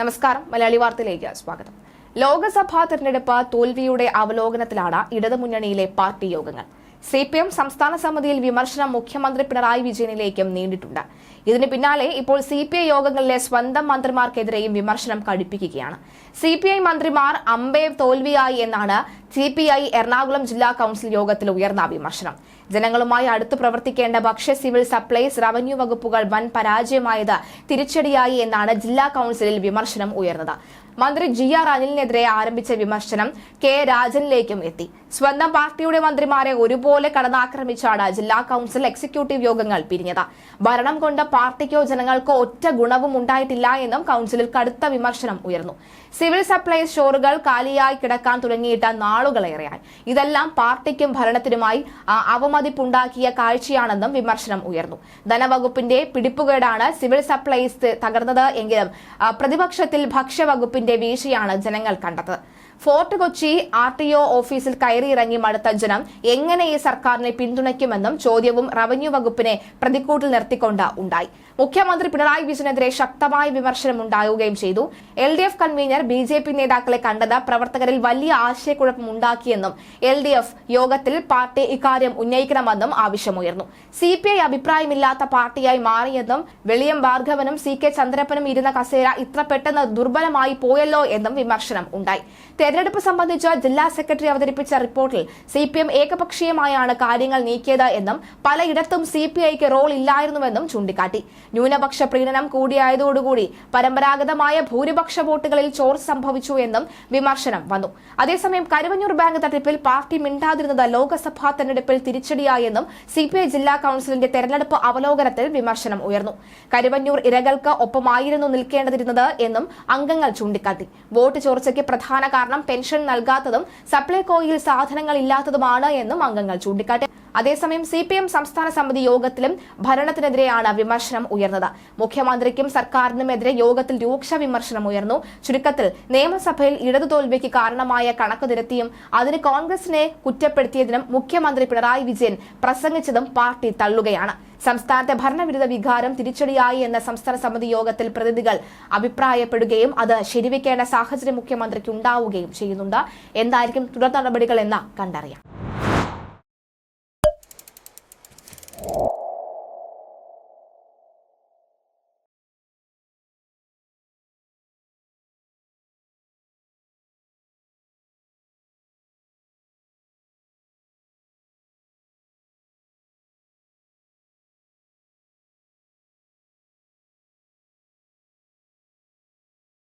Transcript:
നമസ്കാരം. മലയാളി വാർത്തയിലേക്ക് സ്വാഗതം. ലോക്സഭാ തെരഞ്ഞെടുപ്പ് തോൽവിയുടെ അവലോകനത്തിലാണ് ഇടതുമുന്നണിയിലെ പാർട്ടി യോഗങ്ങൾ. സി പി എം സംസ്ഥാന സമിതിയിൽ വിമർശനം മുഖ്യമന്ത്രി പിണറായി വിജയനിലേക്കും നീണ്ടിട്ടുണ്ട്. ഇതിന് പിന്നാലെ ഇപ്പോൾ സി പി ഐ യോഗങ്ങളിലെ സ്വന്തം മന്ത്രിമാർക്കെതിരെയും വിമർശനം കടുപ്പിക്കുകയാണ്. സി പി ഐ മന്ത്രിമാർ അമ്പേ തോൽവിയായി എന്നാണ് സി പി ഐ എറണാകുളം ജില്ലാ കൌൺസിൽ യോഗത്തിൽ ഉയർന്ന വിമർശനം. ജനങ്ങളുമായി അടുത്തു പ്രവർത്തിക്കേണ്ട ഭക്ഷ്യ സിവിൽ സപ്ലൈസ് റവന്യൂ വകുപ്പുകൾ വൻ പരാജയമായത് തിരിച്ചടിയായി എന്നാണ് ജില്ലാ കൌൺസിലിൽ വിമർശനം ഉയർന്നത്. മന്ത്രി ജി ആർ അനിലിനെതിരെ ആരംഭിച്ച വിമർശനം കെ രാജനിലേക്കും എത്തി. സ്വന്തം പാർട്ടിയുടെ മന്ത്രിമാരെ ഒരുപോലെ കടന്നാക്രമിച്ചാണ് ജില്ലാ കൌൺസിൽ എക്സിക്യൂട്ടീവ് യോഗങ്ങൾ പിരിഞ്ഞത്. ഭരണം കൊണ്ട് പാർട്ടിക്കോ ജനങ്ങൾക്കോ ഒറ്റ ഗുണവും ഉണ്ടായിട്ടില്ല എന്നും കൌൺസിലിൽ കടുത്ത വിമർശനം ഉയർന്നു. സിവിൽ സപ്ലൈസ് സ്റ്റോറുകൾ കാലിയായി കിടക്കാൻ തുടങ്ങിയിട്ട് നാളുകളേറെയായി. ഇതെല്ലാം പാർട്ടിക്കും ഭരണത്തിനുമായി അവമതിപ്പുണ്ടാക്കിയ കാഴ്ചയാണെന്നും വിമർശനം ഉയർന്നു. ധനവകുപ്പിന്റെ പിടിപ്പുകേടാണ് സിവിൽ സപ്ലൈസ് തകർന്നത് എങ്കിലും പ്രതിപക്ഷത്തിൽ ഭക്ഷ്യവകുപ്പിന്റെ വീഴ്ചയാണ് ജനങ്ങൾ കണ്ടത് Fort Kochi R T O ഓഫീസിൽ കയറിയിറങ്ങി മടുത്ത ജനം എങ്ങനെ ഈ സർക്കാരിനെ പിന്തുണയ്ക്കുമെന്നും ചോദ്യവും റവന്യൂ വകുപ്പിനെ പ്രതിക്കൂട്ടിൽ നിർത്തിക്കൊണ്ട് ഉണ്ടായി. മുഖ്യമന്ത്രി പിണറായി വിജയനെതിരെ ശക്തമായ വിമർശനം ഉണ്ടാവുകയും ചെയ്തു. L D F convener B J P നേതാക്കളെ കണ്ടത് പ്രവർത്തകരിൽ വലിയ ആശയക്കുഴപ്പം ഉണ്ടാക്കിയെന്നും എൽ ഡി എഫ് യോഗത്തിൽ പാർട്ടി ഇക്കാര്യം ഉന്നയിക്കണമെന്നും ആവശ്യമുയർന്നു. സി പി ഐ അഭിപ്രായമില്ലാത്ത പാർട്ടിയായി മാറിയെന്നും വെളിയം ഭാർഗവനും സി കെ ചന്ദ്രപ്പനും ഇരുന്ന കസേര ഇത്ര പെട്ടെന്ന് ദുർബലമായി പോയല്ലോ എന്നും വിമർശനം ഉണ്ടായി. തെരഞ്ഞെടുപ്പ് സംബന്ധിച്ച് ജില്ലാ സെക്രട്ടറി അവതരിപ്പിച്ച റിപ്പോർട്ടിൽ സി പി എം ഏകപക്ഷീയമായാണ് കാര്യങ്ങൾ നീക്കിയത് എന്നും പലയിടത്തും സി പി ഐക്ക് റോൾ ഇല്ലായിരുന്നുവെന്നും ചൂണ്ടിക്കാട്ടി. ന്യൂനപക്ഷ പ്രീണനം കൂടിയായതോടുകൂടി പരമ്പരാഗതമായ ഭൂരിപക്ഷ വോട്ടുകളിൽ ചോർച്ച സംഭവിച്ചു എന്നും വിമർശനം വന്നു. അതേസമയം കരുവഞ്ഞൂർ ബാങ്ക് തട്ടിപ്പിൽ പാർട്ടി മിണ്ടാതിരുന്നത് ലോക്സഭാ തെരഞ്ഞെടുപ്പിൽ തിരിച്ചടിയായെന്നും സി പി ഐ ജില്ലാ കൌൺസിലിന്റെ തെരഞ്ഞെടുപ്പ് അവലോകനത്തിൽ വിമർശനം ഉയർന്നു. കരുവഞ്ഞൂർ ഇരകൾക്ക് ഒപ്പമായിരുന്നു നിൽക്കേണ്ടതിരുന്നത് എന്നും അംഗങ്ങൾ ചൂണ്ടിക്കാട്ടി. വോട്ട് ചോർച്ചയ്ക്ക് പ്രധാന കാരണം പെൻഷൻ നൽകാത്തതും സപ്ലൈകോയിൽ സാധനങ്ങൾ ഇല്ലാത്തതുമാണ് എന്നും അംഗങ്ങൾ ചൂണ്ടിക്കാട്ടി. അതേസമയം സി പി എം സംസ്ഥാന സമിതി യോഗത്തിലും ഭരണത്തിനെതിരെയാണ് വിമർശനം ഉയർന്നത്. മുഖ്യമന്ത്രിക്കും സർക്കാരിനുമെതിരെ യോഗത്തിൽ രൂക്ഷ വിമർശനം ഉയർന്നു. ചുരുക്കത്തിൽ നിയമസഭയിൽ ഇടതു തോൽവിക്ക് കാരണമായ കണക്ക് തിരുത്തിയും അതിന് കോൺഗ്രസിനെ കുറ്റപ്പെടുത്തിയതിനും മുഖ്യമന്ത്രി പിണറായി വിജയൻ പ്രസംഗിച്ചതും പാർട്ടി തള്ളുകയാണ്. സംസ്ഥാനത്തെ ഭരണവിരുദ്ധ വികാരം തിരിച്ചടിയായി എന്ന സംസ്ഥാന സമിതി യോഗത്തിൽ പ്രതിനിധികൾ അഭിപ്രായപ്പെടുകയും അത് ശരിവെക്കേണ്ട സാഹചര്യം മുഖ്യമന്ത്രിക്ക് ഉണ്ടാവുകയും ചെയ്യുന്നുണ്ട്. എന്തായിരിക്കും തുടർ നടപടികൾ എന്ന് കണ്ടറിയാം.